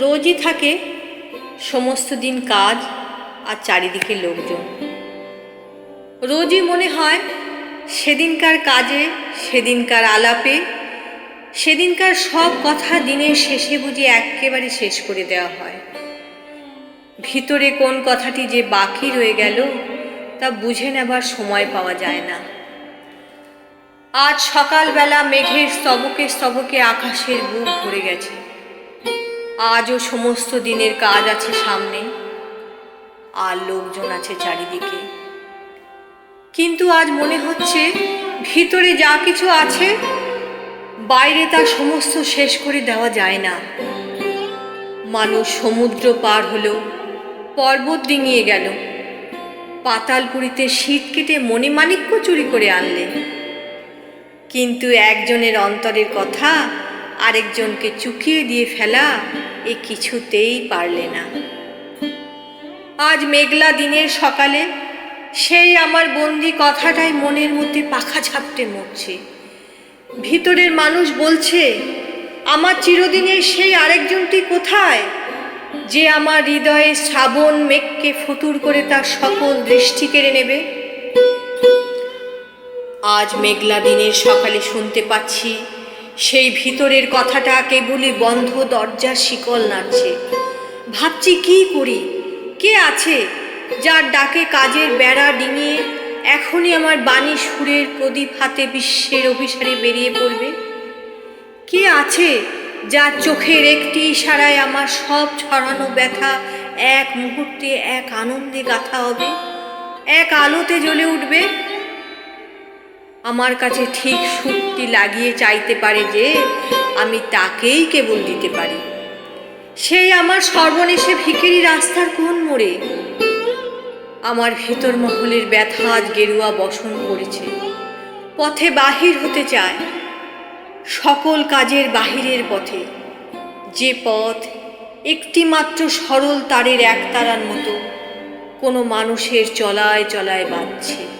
রোজই থাকে সমস্ত দিন কাজ আর চারিদিকে লোকজন। রোজই মনে হয় সেদিনকার কাজে, সেদিনকার আলাপে, সেদিনকার সব কথা দিনের শেষে বুঝি একেবারে শেষ করে দেওয়া হয়। ভিতরে কোন কথাটি যে বাকি রয়ে গেল তা বুঝে নেবার সময় পাওয়া যায় না। আজ সকালবেলা মেঘের স্তবকে স্তবকে আকাশের বুক ভরে গেছে। আজও সমস্ত দিনের কাজ আছে সামনে। আর লোকজন আছে চারিদিকে। কিন্তু আজ মনে হচ্ছে ভিতরে যা কিছু আছে, বাইরে তা সমস্ত শেষ করে দেওয়া যায় না। মানুষ সমুদ্র পার হলো, পর্বত ডিঙিয়ে গেল। পাতালপুরিতে শীত কেটে মণিমাণিক্য চুরি করে আনলেন। কিন্তু একজনের অন্তরের কথা আরেকজনকে চুকিয়ে দিয়ে ফেলা এ কিছুতেই পারলে না। আজ মেঘলা দিনের সকালে সেই আমার বন্দি কথাটাই মনের মধ্যে পাখা ঝাপটে মরছে। ভিতরের মানুষ বলছে, আমার চিরদিনের সেই আরেকজনটি কোথায় যে আমার হৃদয়ে শ্রাবণ মেঘকে ফতুর করে তার সকল দৃষ্টি কেড়ে নেবে? আজ মেঘলা দিনের সকালে শুনতে পাচ্ছি সেই ভিতরের কথাটা কেবলই বন্ধ দরজার শিকল নাড়ছে। ভাবছি কি করি? কে আছে যার ডাকে কাজের বেড়া ডিঙিয়ে এখনই আমার বাণী সুরের প্রদীপ হাতে বিশ্বের অভিসারে বেরিয়ে পড়বে? কে আছে যার চোখের একটি ইশারায় আমার সব ছড়ানো ব্যথা এক মুহূর্তে এক আনন্দে গাথা হবে? এক আলোতে জ্বলে উঠবে? আমার কাছে ঠিক সুরটি লাগিয়ে চাইতে পারে যে আমি তাকেই কেবল দিতে পারি। সেই আমার সর্বনেশে ভিখেরি রাস্তার কোন মোড়ে? আমার ভেতর মহলের ব্যথা আজ গেরুয়া বসন করেছে। পথে বাহির হতে চায়। সকল কাজের বাহিরের পথে। যে পথ একটি মাত্র সরল তারের একতারার মতো, কোনো মানুষের চলায় চলায় বাঁধছে।